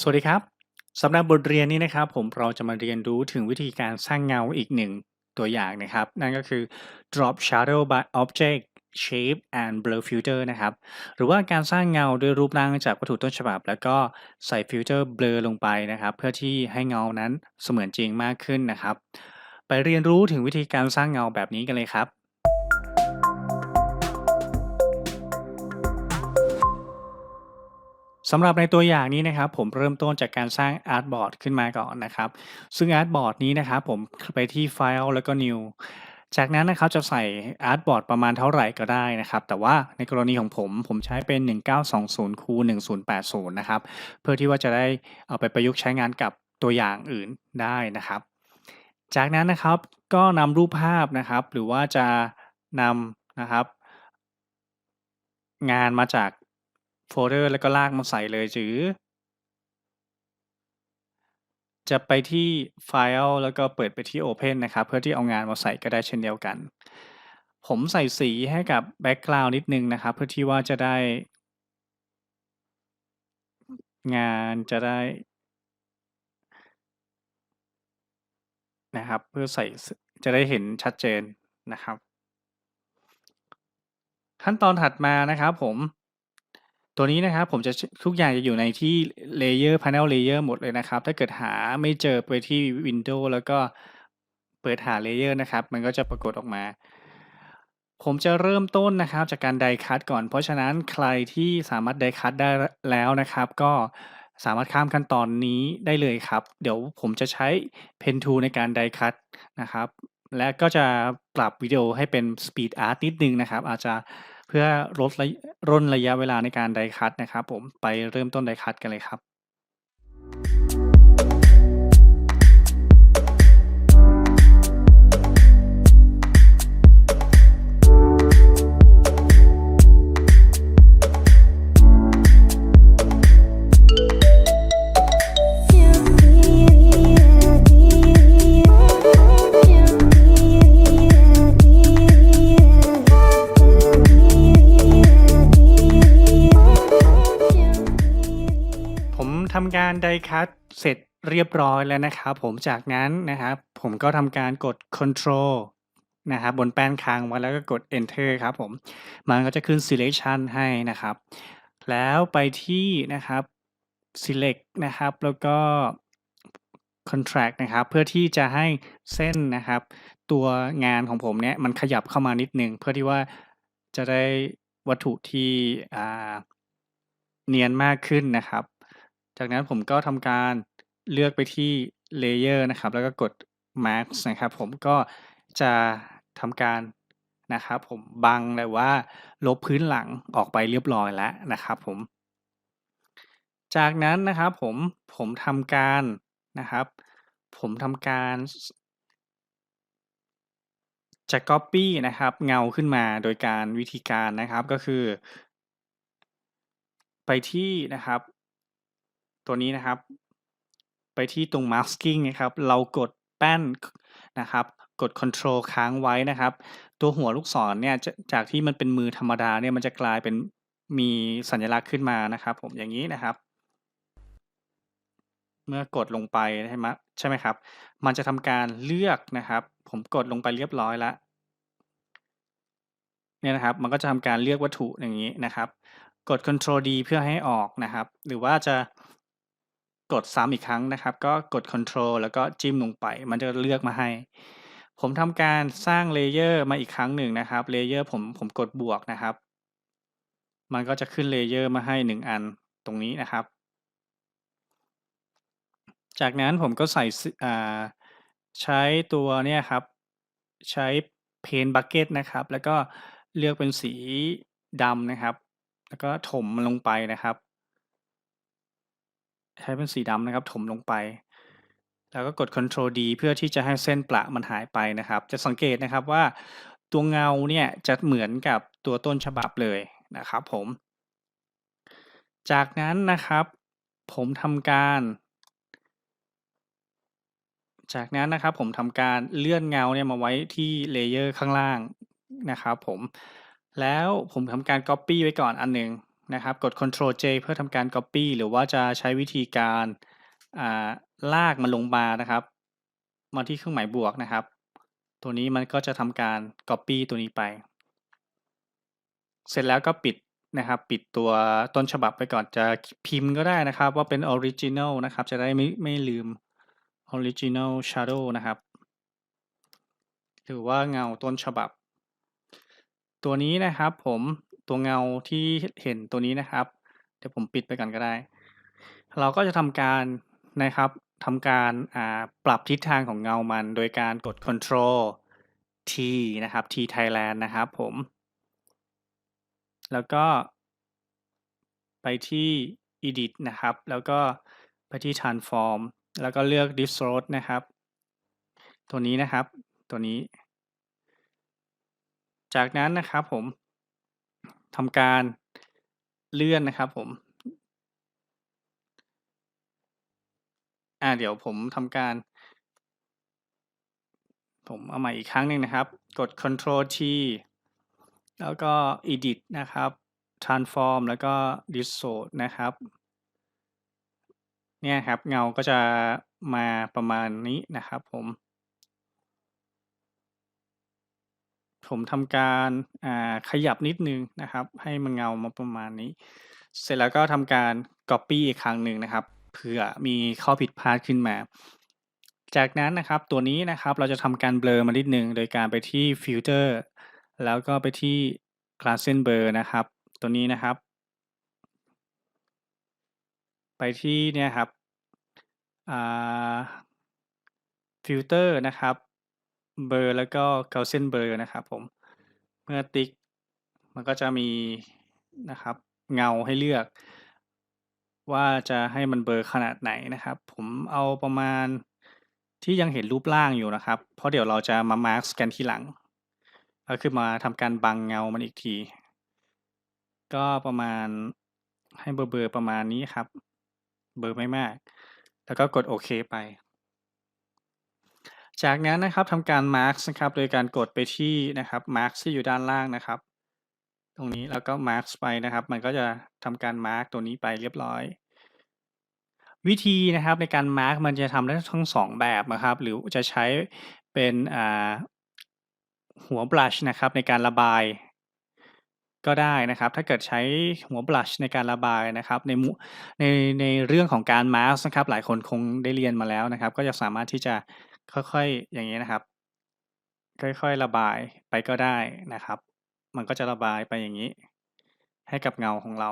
สวัสดีครับสำหรับบทเรียนนี้นะครับผมเราจะมาเรียนรู้ถึงวิธีการสร้างเงาอีกหนึ่งตัวอย่างนะครับ นั่นก็คือ drop shadow by object shape and blur filter นะครับ หรือว่าการสร้างเงาด้วยรูปร่างจากวัตถุต้นฉบับ แล้วก็ใส่ฟิลเตอร์ blur ลงไปนะครับ เพื่อที่ให้เงานั้นเสมือนจริงมากขึ้นนะครับ ไปเรียนรู้ถึงวิธีการสร้างเงาแบบนี้กันเลยครับ สำหรับในตัวอย่างนี้นะครับผมเริ่มต้นจากการสร้างอาร์ตบอร์ดขึ้นมาก่อนนะครับ ซึ่งอาร์ตบอร์ดนี้นะครับผมไปที่ไฟล์แล้วก็ new จากนั้นนะครับจะใส่อาร์ตบอร์ดประมาณเท่าไหร่ก็ได้นะครับ แต่ว่าในกรณีของผมผมใช้เป็น 1920คูณ1080 นะครับ เพื่อที่ว่าจะได้เอาไปประยุกต์ใช้งานกับตัวอย่างอื่นได้นะครับ จากนั้นนะครับก็นำรูปภาพนะครับ หรือว่าจะนำนะครับ งานมาจาก โฟลเดอร์แล้วก็ลากมาใส่เลยหรือ จะไปที่ไฟล์แล้วก็เปิดไปที่ Open นะครับ เพื่อที่เอางานมาใส่ก็ได้เช่นเดียวกัน ผมใส่สีให้กับแบ็กกราวน์นิดนึงนะครับ เพื่อที่ว่าจะได้ งานจะได้นะครับ เพื่อใส่จะได้เห็นชัดเจนนะครับ ขั้นตอนถัดมานะครับผม ตัวนี้นะครับผมจะทุกอย่างจะอยู่ในที่ Layer Panel Layer หมดเลยนะครับ ถ้าเกิดหาไม่เจอไปที่ Windows แล้วก็เปิดหา Layer นะครับ มันก็จะปรากฏออกมา ผมจะเริ่มต้นนะครับจากการไดคัตก่อน เพราะฉะนั้นใครที่สามารถไดคัตได้แล้วนะครับ ก็สามารถข้ามขั้นตอนนี้ได้เลยครับ เดี๋ยวผมจะใช้ Pen Tool ในการไดคัตนะครับ และก็จะปรับวิดีโอให้เป็น Speed Art นิดนึงนะครับ อาจจะ เพื่อลดระร่นระยะเวลาในการไดคัตนะครับผม ไปเริ่มต้นไดคัตกันเลยครับ การไดคัตเสร็จเรียบร้อยแล้วนะครับผมจากนั้นนะครับผมก็ทำการกด Control นะครับบนแป้นค้างไว้แล้วก็กด Enter ครับผมมันก็จะขึ้น Selection ให้นะครับ แล้วไปที่นะครับ Select นะครับ แล้วก็ Contract นะครับ เพื่อที่จะให้เส้นนะครับ ตัวงานของผมเนี่ยมันขยับเข้ามานิดนึง เพื่อที่ว่าจะได้วัตถุที่อ่าเนียนมากขึ้นนะครับ จากนั้นผมก็ทำการเลือกไปที่ Layer นะครับ แล้วก็กด Mask นะครับ ผมก็จะทำการนะครับผมบังหรือว่าลบพื้นหลังออกไปเรียบร้อยแล้วนะครับผม จากนั้นนะครับผมผมทำการนะครับ ผมทำการจะ Copy นะครับ เงาขึ้นมาโดยการวิธีการนะครับก็คือ ไปที่นะครับ ตัวนี้นะครับ ไปที่ตรง masking นะครับ เรากดแป้นนะครับ กด Control ค้างไว้นะครับ ตัวหัวลูกศรเนี่ยจจากที่มันเป็นมือธรรมดาเนี่ยมันจะกลายเป็นมีสัญลักษณ์ขึ้นมานะครับ ผมอย่างนี้นะครับ เมื่อกดลงไปใช่ไหมใช่ไหมครับ มันจะทำการเลือกนะครับ ผมกดลงไปเรียบร้อยแล้วเนี่ยนะครับ มันก็จะทำการเลือกวัตถุอย่างนี้นะครับ กด Ctrl D เพื่อให้ออกนะครับ หรือว่าจะ กดซ้ำอีกครั้งนะครับ ก็กด Ctrl แล้วก็จิ้มลงไป มันจะเลือกมาให้ ผมทำการสร้างเลเยอร์มาอีกครั้งหนึ่งนะครับเลเยอร์ผมผมกดบวกนะครับ มันก็จะขึ้นเลเยอร์มาให้หนึ่งอันตรงนี้นะครับ จากนั้นผมก็ใส่ใช้ตัวเนี่ยครับ ใช้ Paint Bucket นะครับ แล้วก็เลือกเป็นสีดำนะครับ แล้วก็ถมมันลงไปนะครับ ใช้เป็นสีดำนะครับ ถมลงไป แล้วก็กด Ctrl D เพื่อที่จะให้เส้นประมันหายไปนะครับ จะสังเกตนะครับว่าตัวเงาเนี่ยจะเหมือนกับตัวต้นฉบับเลยนะครับผม จากนั้นนะครับ ผมทำการ จากนั้นนะครับผมทำการเลื่อนเงาเนี่ยมาไว้ที่เลเยอร์ข้างล่างนะครับผมแล้วผมทำการ Copy ไว้ก่อนอันหนึ่ง นะครับ กด Ctrl J เพื่อทำการ Copy หรือว่าจะใช้วิธีการาลากมันลงมานะครับ มาที่เครื่องหมายบวกนะครับ ตัวนี้มันก็จะทำการ Copy ตัวนี้ไป เสร็จแล้วก็ปิดนะครับ ปิดตัวต้นฉบับไปก่อนจะพิมพ์ก็ได้นะครับ ว่าเป็น Original นะครับ จะได้ไม่ไม่ลืม Original Shadow นะครับหรือว่าเงาต้นฉบับ ตัวนี้นะครับผม ตัวเงาที่เห็นตัวนี้นะครับ เดี๋ยวผมปิดไปก่อนก็ได้ เราก็จะทำการนะครับทำการอ่าปรับทิศทางของเงามัน โดยการกด Ctrl T นะครับ T Thailand นะครับผม แล้วก็ไปที่ Edit นะครับ แล้วก็ไปที่ Transform แล้วก็เลือก Distort นะครับ ตัวนี้นะครับ ตัวนี้ จากนั้นนะครับผม ทำการเลื่อนนะครับผม อ่าเดี๋ยวผมทำการ ผมเอาใหม่อีกครั้งหนึ่งนะครับ กด Ctrl T แล้วก็ Edit นะครับ Transform แล้วก็ Distort นะครับ เนี่ยครับเงาก็จะมาประมาณนี้นะครับผม ผมทำการอ่าขยับนิดนึงนะครับ ให้มันเงามาประมาณนี้ เสร็จแล้วก็ทำการ Copy อีกครั้งหนึ่งนะครับเผื่อมีข้อผิดพลาดขึ้นมา จากนั้นนะครับตัวนี้นะครับเราจะทำการเบลอมานิดนึงโดยการไปที่ Filter แล้วก็ไปที่ Gradient Blur นะครับ ตัวนี้นะครับ ไปที่เนี่ยครับอ่า Filter นะครับ เบอร์ แล้วก็ Gaussian Blur นะครับผม เมื่อติ๊ก มันก็จะมีนะครับ เงาให้เลือก ว่าจะให้มันเบลอขนาดไหนนะครับ ผมเอาประมาณที่ยังเห็นรูปร่างอยู่นะครับ เพราะเดี๋ยวเราจะมามาร์กกันทีหลังก็คือมาทำการบังเงามันอีกที ก็ประมาณให้เบลอๆประมาณนี้ครับ เบลอไม่มาก แล้วก็กดโอเคไป จากนั้นนะครับทำการ Mark นะครับ โดยการกดไปที่นะครับ Mark ที่อยู่ด้านล่างนะครับ ตรงนี้แล้วก็ Mark ไปนะครับ มันก็จะทำการ Mark ตัวนี้ไปเรียบร้อย วิธีนะครับในการ Mark มันจะทำได้ทั้งสองแบบนะครับ หรือจะใช้เป็นหัวบลัชนะครับในการระบายก็ได้นะครับ ถ้าเกิดใช้หัวบลัชในการระบายนะครับ ในในในเรื่องของการมาสนะครับ หลายคนคงได้เรียนมาแล้วนะครับ ก็จะสามารถที่จะ ค่อยๆ อย่างนี้นะครับ ค่อยๆ ระบายไปก็ได้นะครับ มันก็จะระบายไปอย่างนี้ ให้กับเงาของเรา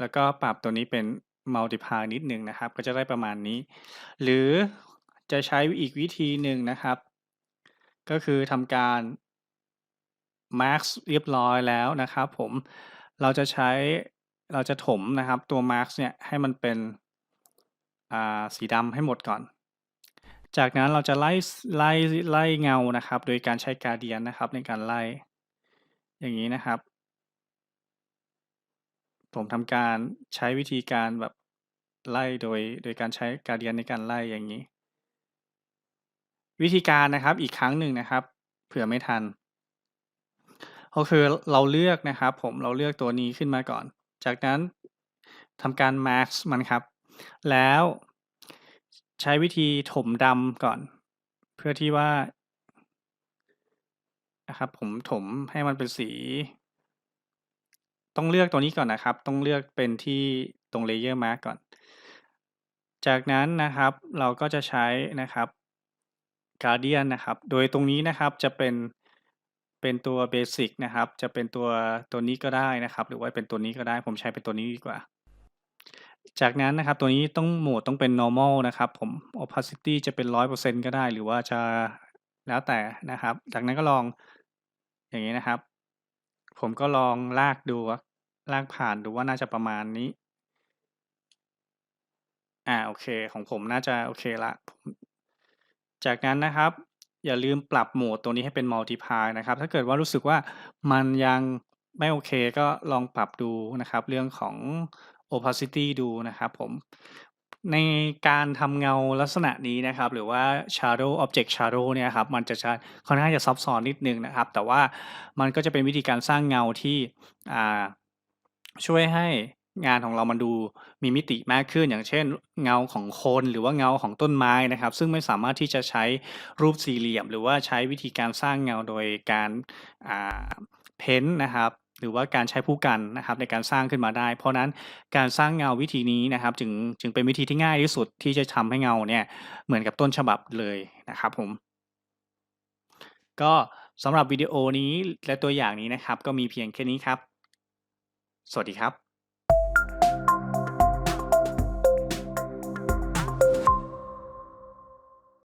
แล้วก็ปรับตัวนี้เป็น multiply นิดหนึ่งนะครับ ก็จะได้ประมาณนี้ หรือจะใช้อีกวิธีหนึ่งนะครับ ก็คือทำการ mark เรียบร้อยแล้วนะครับ ผม เราจะใช้ เราจะถมนะครับ ตัว mark เนี่ยให้มันเป็น สีดำให้หมดก่อน จากนั้นเราจะไล่ไล่ไล่เงานะครับ โดยการใช้การเดียนนะครับในการไล่ อย่างนี้นะครับ ผมทำการใช้วิธีการแบบไล่โดยโดยการใช้การเดียนในการไล่อย่างนี้ วิธีการนะครับอีกครั้งหนึ่งนะครับ เผื่อไม่ทันก็คือเราเลือกนะครับ ผมเราเลือกตัวนี้ขึ้นมาก่อน จากนั้นทำการ max มันครับ แล้วใช้วิธีถมดำก่อน เพื่อที่ว่านะครับผมถมให้มันเป็นสี ต้องเลือกตัวนี้ก่อนนะครับ ต้องเลือกเป็นที่ตรง layer mask ก่อน จากนั้นนะครับเราก็จะใช้นะครับ Guardian นะครับ โดยตรงนี้นะครับจะเป็นเป็นตัว Basic นะครับ จะเป็นตัวตัวนี้ก็ได้นะครับ หรือว่าเป็นตัวนี้ก็ได้ ผมใช้เป็นตัวนี้ดีกว่า จากนั้นนะครับ ตัวนี้ต้อง โหมดต้องเป็น normal นะครับผม opacity จะเป็นร้อยเปอร์เซ็นก็ได้ หรือว่าจะแล้วแต่นะครับ จากนั้นก็ลองอย่างนี้นะครับ ผมก็ลองลากดูลากผ่านดูว่าน่าจะประมาณนี้ อ่าโอเคของผมน่าจะโอเคละผมจากนั้นนะครับ อย่าลืมปรับโหมดตัวนี้ให้เป็น multiply นะครับ ถ้าเกิดว่ารู้สึกว่ามันยังไม่โอเคก็ลองปรับดูนะครับ เรื่องของ opacity ดูนะครับผม ในการทำเงาลักษณะนี้นะครับ หรือว่า shadow object shadow เนี่ยครับ มันจะค่อนข้างจะซับซ้อนนิดนึงนะครับ แต่ว่ามันก็จะเป็นวิธีการสร้างเงาที่ช่วยให้งานของเรามันดูมีมิติมากขึ้น อย่างเช่น เงาของคนหรือว่าเงาของต้นไม้นะครับ ซึ่งไม่สามารถที่จะใช้รูปสี่เหลี่ยม หรือว่าใช้วิธีการสร้างเงาโดยการเพ้นท์นะครับ หรือว่าการใช้ผู้กันนะครับในการสร้างขึ้นมาได้ เพราะนั้นการสร้างเงาวิธีนี้นะครับจึงจึงเป็นวิธีที่ง่ายที่สุดที่จะทำให้เงาเนี่ยเหมือนกับต้นฉบับเลยนะครับผม ก็สำหรับวิดีโอนี้และตัวอย่างนี้นะครับ ก็มีเพียงแค่นี้ครับ สวัสดีครับ